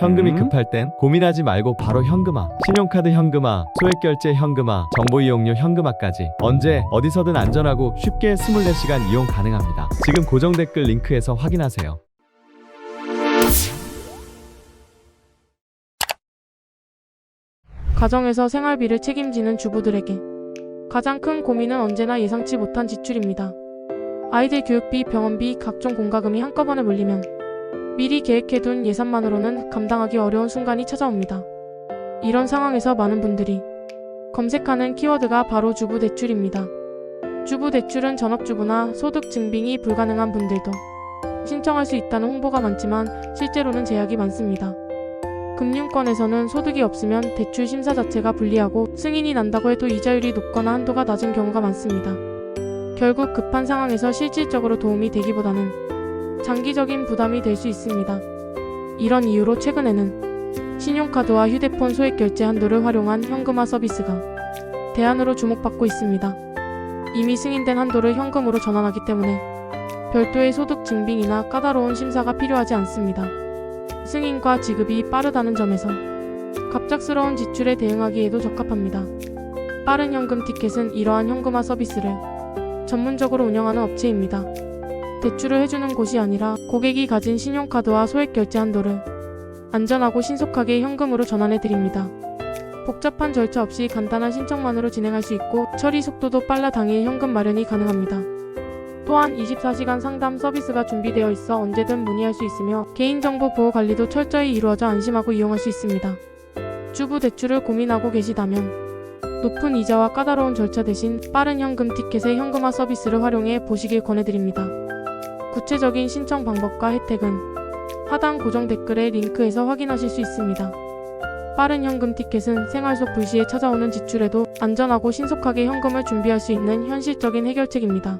현금이 음? 급할 땐 고민하지 말고 바로 현금화. 신용카드 현금화, 소액결제 현금화, 정보 이용료 현금화까지 언제 어디서든 안전하고 쉽게 24시간 이용 가능합니다. 지금 고정 댓글 링크에서 확인하세요. 가정에서 생활비를 책임지는 주부들에게 가장 큰 고민은 언제나 예상치 못한 지출입니다. 아이들 교육비, 병원비, 각종 공과금이 한꺼번에 몰리면 미리 계획해둔 예산만으로는 감당하기 어려운 순간이 찾아옵니다. 이런 상황에서 많은 분들이 검색하는 키워드가 바로 주부 대출입니다. 주부 대출은 전업주부나 소득 증빙이 불가능한 분들도 신청할 수 있다는 홍보가 많지만 실제로는 제약이 많습니다. 금융권에서는 소득이 없으면 대출 심사 자체가 불리하고 승인이 난다고 해도 이자율이 높거나 한도가 낮은 경우가 많습니다. 결국 급한 상황에서 실질적으로 도움이 되기보다는 장기적인 부담이 될 수 있습니다. 이런 이유로 최근에는 신용카드와 휴대폰 소액 결제 한도를 활용한 현금화 서비스가 대안으로 주목받고 있습니다. 이미 승인된 한도를 현금으로 전환하기 때문에 별도의 소득 증빙이나 까다로운 심사가 필요하지 않습니다. 승인과 지급이 빠르다는 점에서 갑작스러운 지출에 대응하기에도 적합합니다. 빠른 현금 티켓은 이러한 현금화 서비스를 전문적으로 운영하는 업체입니다. 대출을 해주는 곳이 아니라 고객이 가진 신용카드와 소액 결제 한도를 안전하고 신속하게 현금으로 전환해 드립니다. 복잡한 절차 없이 간단한 신청만으로 진행할 수 있고 처리 속도도 빨라 당일 현금 마련이 가능합니다. 또한 24시간 상담 서비스가 준비되어 있어 언제든 문의할 수 있으며 개인정보 보호 관리도 철저히 이루어져 안심하고 이용할 수 있습니다. 주부 대출을 고민하고 계시다면 높은 이자와 까다로운 절차 대신 빠른 현금 티켓의 현금화 서비스를 활용해 보시길 권해드립니다. 구체적인 신청 방법과 혜택은 하단 고정 댓글의 링크에서 확인하실 수 있습니다. 빠른 현금 티켓은 생활 속 불시에 찾아오는 지출에도 안전하고 신속하게 현금을 준비할 수 있는 현실적인 해결책입니다.